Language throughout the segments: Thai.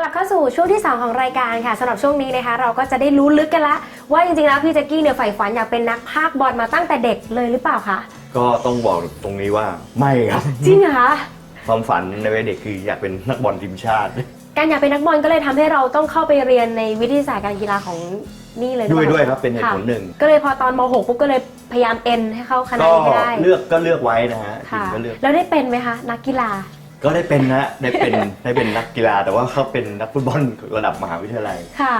กลับเข้าสู่ช่วงที่ 2 ของรายการค่ะสำหรับช่วงนี้นะคะ เราก็จะได้รู้ลึกกันละ ว่าจริงๆแล้วพี่แจ็กกี้เนี่ยใฝ่ฝันอยากเป็นนักพากย์บอลมาตั้งแต่เด็กเลยหรือเปล่าคะก็ต้องบอกตรงนี้ว่าไม่ครับ จริงเหรอคะความฝันในวัยเด็กคืออยากเป็นนักบอลทีมชาติ การอยากเป็นนักบอลก็เลยทำให้เราต้องเข้าไปเรียนในวิทยาศาสตร์การกีฬาของนี่เลยหอด้วยเปล่าด้วยครับเป็นเหตุผลค่ะหนึ่ง ก็เลยพอตอนม .6 ปุ๊บก็เลยพยายามเอ็นให้เข้าคณะก็นี้ให้ได้เลือกก็เลือกไว้นะฮะทีค่ะมก็เลือก แล้วได้เป็นไหมคะนักกีฬา ก็ได้เป็นนะได้เป็นได้เป็นนักกีฬาแต่ว่าเขาเป็นนักฟุตบอลระดับมหาวิทยาลัย ค่ะ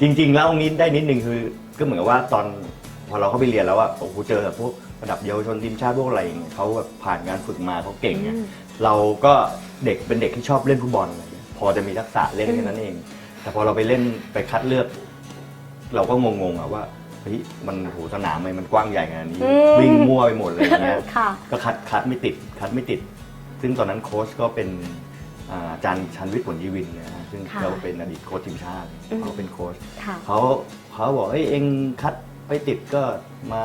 จริง ๆ แล้วตรงนี้ได้นิดนึงคือ ก็เหมือนกับว่าตอนพอเราเข้าไปเรียนแล้วว่าโอ้โหเจอแบบพวกระดับเยาวชนทีมชาติพวกอะไรอย่างเงี้ยเขาแบบผ่านงานฝึกมาเขาเก่งไงอืม เราก็เด็กเป็นเด็กที่ชอบเล่นฟุตบอลอะไรเงี้ยพอจะมีทักษะเล่นแค่นั้นเอง แต่พอเราไปเล่นไปคัดเลือก เราก็งงๆอะว่าเฮ้ยมันโหสนามมันมันกว้างใหญ่ขนาดนี้ อืม วิ่งมั่วไปหมดเลยอย่างเงี้ยค่ะ ก็คัดคัดไม่ติดคัดไม่ติด ซึ่งตอนนั้นโค้ชก็เป็นอ่าอาจารย์ชันวิทย์ผลยีวินนะฮะซึ่งค่ะเขาเป็นอดีตโค้ชทีมชาติอืม เขาเป็นโค้ชค่ะ เขาเขาบอกเอ้ยเองคัดไม่ติดก็มา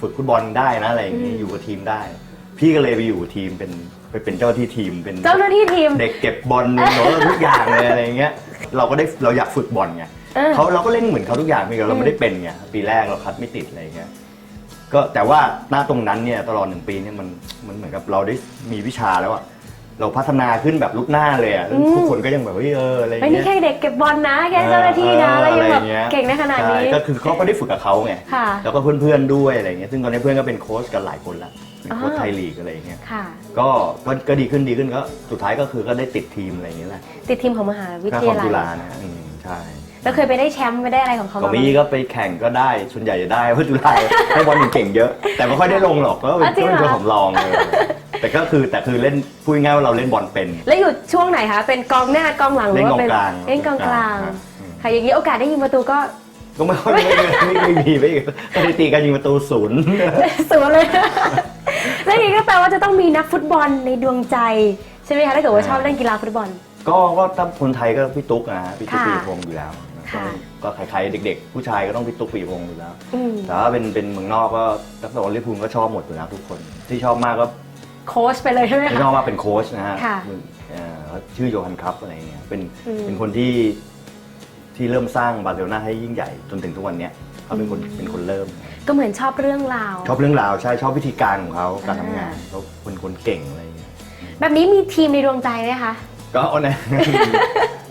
ฝึกฟุตบอลได้นะอะไรอย่างเงี้อืยมอยู่กับทีมได้ พี่ก็เลยไปอยู่ทีมเป็นไปเป็นเจ้าที่ทีมเป็น เจ้าหน้าที่ทีม เด็กเก็บบอลหนูทุกอย่างเลยอะไรอย่างเงี้ยเราก็ได้เราอยากฝึกบอลไงเออ เขาเราก็เล่นเหมือนเขาทุกอย่างเพียงแต่เราไม่ได้เป็นไงปีแรกเราคัดไม่ติดอะไรอย่างเงี้ย ก็แต่ว่าหน้าตรงนั้นเนี่ยตลอดหนึ่งปีเนี่ยมันมันเหมือนกับเราได้มีวิชาแล้วอะเราพัฒนาขึ้นแบบลุกหน้าเลยอะทุกคนก็ยังแบบเฮ้ยเอออะไรอย่างไม่เงี้นี่ยแค่เด็กเก็บบอลนะ แค่เจ้าหน้าที่นะเออแล้วยังแบบอะไรอย่างเงี้ยเก่งในขนาดนี้ ใช่ก็คือเขาก็ได้ฝึกกับเขาไง ค่ะ แล้วก็เพื่อนๆด้วยอะไรอย่างเงี้ย ซึ่งตอนนี้เพื่อนก็เป็นโค้ชกันหลายคนละเป็นโค้ชอ่าไทยลีกอะไรอย่างเงี้ย ค่ะ ก็ก็ก็ดีขึ้นดีขึ้นก็สุดท้ายก็คือก็ได้ติดทีมอะไรอย่างเงี้ยแหละติดทีมของมหาวิก็ทของยาลัจุยฬานะอืมใช่ แล้วเคยไปได้แชมป์ไปได้อะไรของเขาก็บ้างไหมีก็ไปแข่งก็ได้ส่วนใหญ่จะได้เพราะจุฬาให้บอลเก่งๆเยอะ แต่ไม่ค่อยได้ลงหรอกก็เป็นอ๋อจริงเหรอ ตัวสำรองเลยแต่ก็คือแต่คือเล่นพูดง่ายๆว่าเราเล่นบอลเป็น แล้วอยู่ช่วงไหนคะ เป็นกองหน้ากองหลังหรืเล่อนว่ากองเป็นกลางเล่นกองกลางครับอืม ค่ะอย่างนี้โอกาสได้ยิงประตูก็ ก็ไม่ค่อยไม่ไม่ไม่มีไม่สถิติการยิงประตูศูนย์สวนเลย แล้วอย่างนี้ก็แปลว่าจะต้องมีนักฟุตบอลในดวงใจ ใช่ไหมคะถ้าเกิดว่าชอบเล่นกีฬาฟุตบอล ก็ก็ถ้าคนไทยก็พี่ตุ๊กนะฮะพี่ตุ๊กค่ะ ปีพงศ์อยู่แล้วค่ะ ก็ใครๆเด็ก ๆ ผู้ชายก็ต้องพี่ตุ๊กปีพงศ์อยู่แล้วอืมแต่ว่าเป็นเป็นเมืองนอกก็นักตะวันลิเวอร์พูลก็ชอบหมดอยู่แล้วทุกคน ที่ชอบมากก็โค้ชไปเลยใช่ไหมที่คะชอบมากเป็นโค้ชนะฮะค่ะเอ่อชื่อโยฮันครับอะไรเงี้ยเป็นอืม เป็นคนที่ที่เริ่มสร้างบาร์เซโลนาให้ยิ่งใหญ่จนถึงทุกวันเนี้ยเขาเป็นคนอืมเป็นคนเริ่ม ก็เหมือนชอบเรื่องราว ชอบเรื่องราวใช่ชอบวิธีการของเขาการทำงานอ่าเขาเป็นคนเก่งอะไรเงี้ย แบบนี้มีทีมในดวงใจไหมคะ ก็เอานะ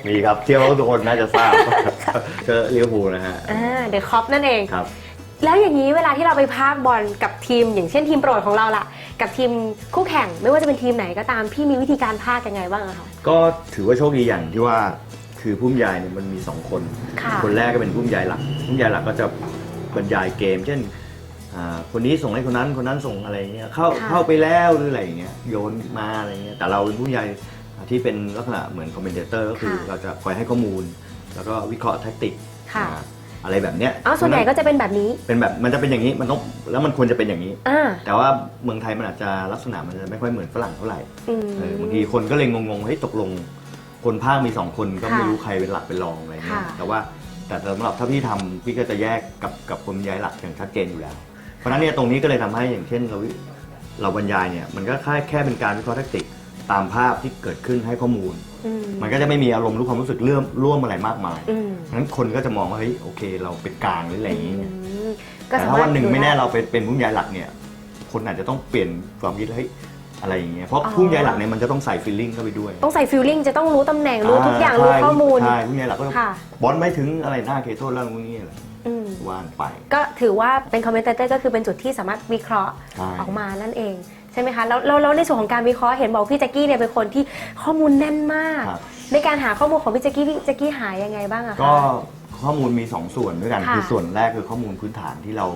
มีครับเชื่อว่าทุกคนน่าจะทราบก็เลี้ยวภูลนะฮะอ่าเดอะคอปนั่นเองครับ แล้วอย่างนี้เวลาที่เราไปพากย์บอลกับทีม อย่างเช่นทีมโปรดของเราล่ะ กับทีมคู่แข่งไม่ว่าจะเป็นทีมไหนก็ตามพี่มีวิธีการพากย์ยังไงบ้างอะคะก็ถือว่าโชคดีอย่างที่ว่าคือผู้บรรยายเนี่ยมันมีสองคน ค่ะคนแรกก็เป็นผู้บรรยายหลักผู้บรรยายหลักก็จะบรรยายเกม เช่นอ่าคนนี้ส่งให้คนนั้นคนนั้นส่งอะไรเงี้ยเข้าค่ะ เข้าไปแล้วหรืออะไรเงี้ยโยนมาอะไรเงี้ยแต่เราเป็นผู้บรรยาย ที่เป็นลักษณะเหมือนคอมเมนเตอร์ก็คือเราจะคอยให้ข้อมูล แล้วก็วิเคราะห์แท็กติกค่ะอ่าอะไรแบบเนี้ยอ๋อส่วนใหญ่ก็จะเป็นแบบนี้เป็นแบบมันจะเป็นอย่างนี้มันต้องแล้วมันควรจะเป็นอย่างนี้ อ่าแต่ว่าเมืองไทยมันอาจจะลักษณะมันจะไม่ค่อยเหมือนฝรั่งเท่าไหร่อืม เออบางทีคนก็เลยงงๆเฮ้ยตกลง คนภาคมีสองคนก็ค่ะไม่รู้ใครเป็นหลักเป็นรองอะไรเงี้ยค่ะ แต่ว่าแต่สำหรับถ้าพี่ทำพี่ก็จะแยกกับกับคนบรรยายหลักอย่างชัดเจนอยู่แล้ว เพราะฉะนั้นเนี่ยตรงนี้ก็เลยทำให้อย่างเช่นเราเราบรรยายเนี่ยมันก็แค่แค่เป็นการวิเคราะห์แทคติก ตามภาพที่เกิดขึ้นให้ข้อมูล อืมมันก็จะไม่มีอารมณ์รู้ความรู้สึกเรื่องร่วมอะไรมากมายอืมเพราะฉะนั้นคนก็จะมองว่าเฮ้ยโอเคเราเป็นกลางหรืออะไรอย่างเงี้ยอืมก็แต่สาถ้ามารถวันหนึ่งดูไม่แน่ด้เราเป็นเป็นผู้บรรยายหลักเนี่ย คนอาจจะต้องเปลี่ยนความคิดเฮ้ยอะไรอย่างเงี้ยเพราะอ๋อผู้บรรยายหลักเนี่ยมันจะต้องใส่ฟีลลิ่งเข้าไปด้วยต้องใส่ฟิลลิ่งจะต้องรู้ตำแหน่งรู้ทุกอย่างรู้ใช่ข้อมูล ใช่ผู้บรรยายหลักก็ต้องค่ะ บอลไม่ถึงอะไรหน้าเคโทษแล้วนู่นนี่อะไรอืม ว่านไป ก็ถือว่าเป็นคอมเมนเตอร์ก็คือเป็นจุดที่สามารถวิเคราะห์ใช่ ออกมานั่นเอง ใช่ไหมคะแล้วแล้วแล้วในส่วนของการวิเคราะห์เห็นบอกพี่แจ็กกี้เนี่ยเป็นคนที่ข้อมูลแน่นมาก ครับ ในการหาข้อมูลของพี่แจ็กกี้พี่แจ็กกี้หายังไงบ้างอะคะ ก็ข้อมูลมี 2 ส่วนด้วยกันค่ะ คือส่วนแรกคือข้อมูลพื้นฐานที่เรา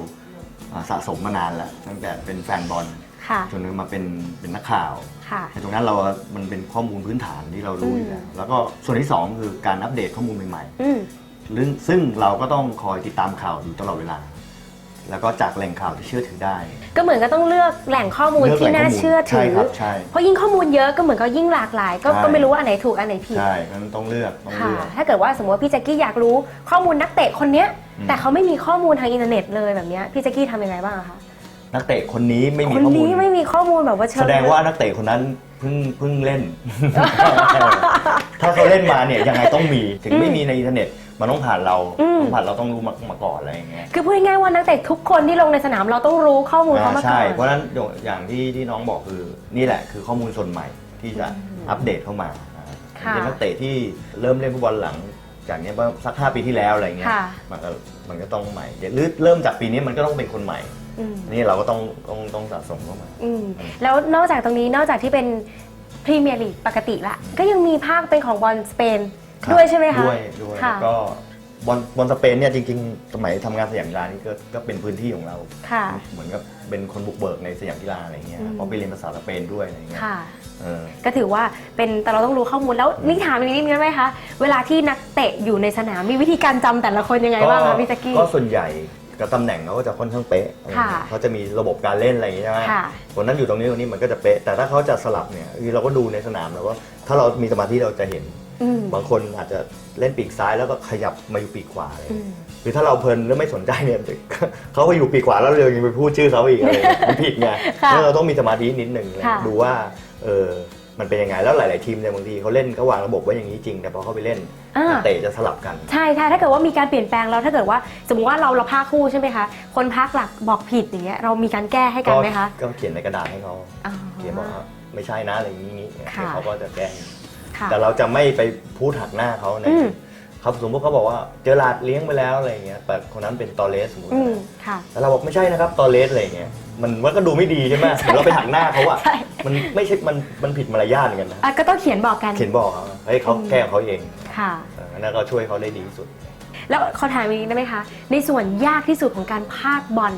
อ่าสะสมมานานแล้วตั้งแต่เป็นแฟนบอลค่ะจนมาเป็นเป็นนักข่าวค่ะในตรงนั้นเรา มันเป็นข้อมูลพื้นฐานที่เรารู้อยู่แล้วแล้วก็ส่วนที่ 2 คือการอัปเดตข้อมูลใหม่อืมๆเรื่องซึ่งเราก็ต้องคอยติดตามข่าวอยู่ตลอดเวลา แล้วก็จากแหล่งข่าวที่เชื่อถือได้ ก็เหมือนก็ต้องเลือกแหล่งข้อมูลเลือกที่แหล่งน่าข้อมูลเชื่อถืใช่อ ครับใช่ เพราะยิ่งข้อมูลเยอะก็เหมือนก็ยิ่งหลากหลาย ก็ใช่ ก็ไม่รู้ว่าอันไหนถูกอันไหนผิดใช่มันต้องเลือกต้องค่ะ เลือก ถ้าเกิดว่าสมมติว่าพี่แจ็กกี้อยากรู้ข้อมูลนักเตะคนเนี้ย อืม แต่เขาไม่มีข้อมูลทางอินเทอร์เน็ตเลยแบบเนี้ยพี่แจ็กกี้ทำยังไงบ้างอะคะ นักเตะคนนี้ไม่มีคนข้อมูลนี้ไม่มีข้อมูลแบบว่าเชิงแสดงว่านักเตะคนนั้นเพิ่งเพิ่งเล่น ถ้าเขาเล่นมาเนี่ยยังไงต้องมีถึงไม่มีในอินเทอร์เน็ตมันต้องผ่านเราต้องผ่านเราต้องรู้มามาก่อนอะไรอย่างเงี้ยคือพูดง่ายๆว่านักเตะทุกคนที่ลงในสนามเราต้องรู้ข้อมูลเขาอ่ามาก่ใช่อนเพราะฉะนั้นอย่างที่ที่น้องบอกคือนี่แหละคือข้อมูลส่วนใหม่ที่จะอัปเดตเข้ามาอ่าค่ะเป็นนักเตะที่เริ่มเล่นฟุตบอลหลังจากเนี้ยว่าสักห้าปีที่แล้วอะไรเงี้ยค่ะมันก็มันก็ต้องใหม่เดี๋ยวหรือเริ่มจากปีนี้มันก็ต้องเป็นคนใหม่อืม นี่เราก็ต้องต้องต้องสะสมเข้ามา อืมแล้วนอกจากตรงนี้นอกจากที่เป็นพรีเมียร์ลีกปกติละก็ยังมีภาคเป็นของบอลสเปนครับด้วยใช่ไหมคะด้วยด้วยค่ะแล้วก็บอลบอลสเปนเนี่ยจริงๆ สมัยทำงานสยามกีฬานี่ก็ก็เป็นพื้นที่ของเรา ค่ะ เหมือนกับเป็นคนบุกเบิกในสยามกีฬาอะไรเงี้ยอืม เพราะไปเรียนภาษาสเปนด้วยอะไรเงี้ยค่ะ เออ ก็ถือว่าเป็นแต่เราต้องรู้ข้อมูลแล้วนี่ถามอีกนิดนึงได้ไหมคะ เวลาที่นักเตะอยู่ในสนามมีวิธีการจำแต่ละคนยังไงบ้างคะพี่แจ๊กกี้ ก็ส่วนใหญ่ กับตำแหน่งเขาก็จะค่อนข้างเป๊ะค่ะเขาจะมีระบบการเล่นอะไรอย่างเงี้ยใช่ไหมค่ะคนนั้นอยู่ตรงนี้ตรงนี้มันก็จะเป๊ะแต่ถ้าเขาจะสลับเนี่ยคือเราก็ดูในสนามแล้วว่าถ้าเรามีสมาธิเราจะเห็น อืม บางคนอาจจะเล่นปีกซ้ายแล้วก็ขยับมาอยู่ปีกขวาอะไรอย่างอืเงี้ยมคือถ้าเราเพลินแล้วไม่สนใจเนี่ย เขาก็อยู่ปีกขวาแล้วเรายังไปพูดชื่อเขาอีกอะไรอย่างเงี้ยมันผิดไงค่ะแล้วเราต้องมีสมาธินิดนึงค่ะ ดูว่าเออ มันเป็นยังไงแล้วหลาย ๆ ทีมเนี่ยบางทีเขาเล่นเขาวางระบบไว้อย่างนี้จริง แต่พอเขาไปเล่นอ่า นักเตะจะสลับกัน ใช่ใช่ถ้าเกิดว่ามีการเปลี่ยนแปลงแล้วถ้าเกิดว่าสมมติว่าเราเราพากคู่ใช่ไหมคะ คนพากหลักบอกผิดอย่างเงี้ยเรามีการแก้ให้กันไหมคะก็เขียนในกระดาษให้เขาอ๋อ เขียนบอกว่าไม่ใช่นะอะไรอย่างนี้นี้ค่ะเดี๋ยวเขาก็จะแก้ค่ะ แต่เราจะไม่ไปพูดหักหน้าเขาในอืม เขาสมมติเขาบอกว่าเจอหลาดเลี้ยงไปแล้วอะไรอย่างเงี้ยแต่คนนั้นเป็นตอเลสสมมติ อืมนะค่ะแต่เราบอกไม่ใช่นะครับตอเลสอะไรอย่างเงี้ยมันมันก็ดูไม่ดีใช่ไหมเหมือนเราไปหักหน้าเขาอะใช่ มันไม่ใช่มันมันผิดมารยาทเหมือนกันนะ อะก็ต้องเขียนบอกกัน เขียนบอกเขาเฮ้ยเขาแก้ของเขาเองค่ะ เออนั่นก็ช่วยเขาได้ดีที่สุด แล้วขอถามอีกนิดได้ไหมคะ ในส่วนยากที่สุดของการพากบอล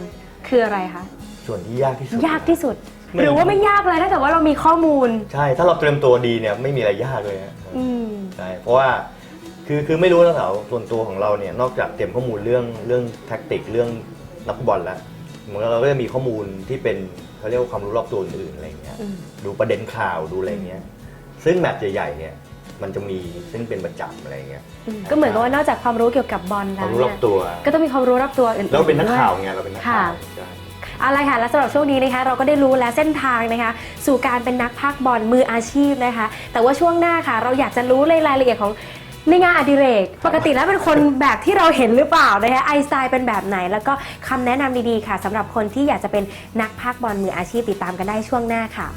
คืออะไรคะ ส่วนที่ยากที่สุด ยากที่สุด ไม่ หรือว่าไม่ยากเลยถ้าเกิดว่าเรามีข้อมูล ใช่ ถ้าเราเตรียมตัวดีเนี่ยไม่มีอะไรยากเลยนะอืม ใช่เพราะว่าคือคือไม่รู้นะเถาส่วนตัวของเราเนี่ยนอกจากเตรียมข้อมูลเรื่องเรื่องแท็กติกเรื่องนักฟุตบอลแล้ว เหมือนเราก็จะมีข้อมูลที่เป็นเขาเรียกว่าความรู้รอบตัวอื่นๆอะไรอย่างเงี้ยอืมดูประเด็นข่าวดูอะไรเงี้ย ซึ่งแมตช์ใหญ่ๆเนี่ยมันจะมีซึ่งเป็นประจำอะไรเงี้ยอืมก็เหมือนกับว่านอกจากความรู้เกี่ยวกับบอลคแล้วาวมรู้รเนี่อยบตัวก็ต้องมีความรู้รอบตัวอื่นๆเราเป็นนักด้วย ข่าวไงเราเป็นนักข่าวใช่ เอาละค่ะ และสำหรับช่วงนี้นะคะเราก็ได้รู้แล้วเส้นทางนะคะ สู่การเป็นนักพากย์บอลมืออาชีพนะคะ แต่ว่าช่วงหน้าค่ะ เราอยากจะรู้ในรายละเอียดของ ในงานอดิเรก ปกติแล้วเป็นคนแบบที่เราเห็นหรือเปล่านะคะไอสไตล์เป็นแบบไหน แล้วก็คำแนะนำดีๆค่ะสำหรับคนที่อยากจะเป็นนักพากย์บอลมืออาชีพติดตามกันได้ช่วงหน้าค่ะ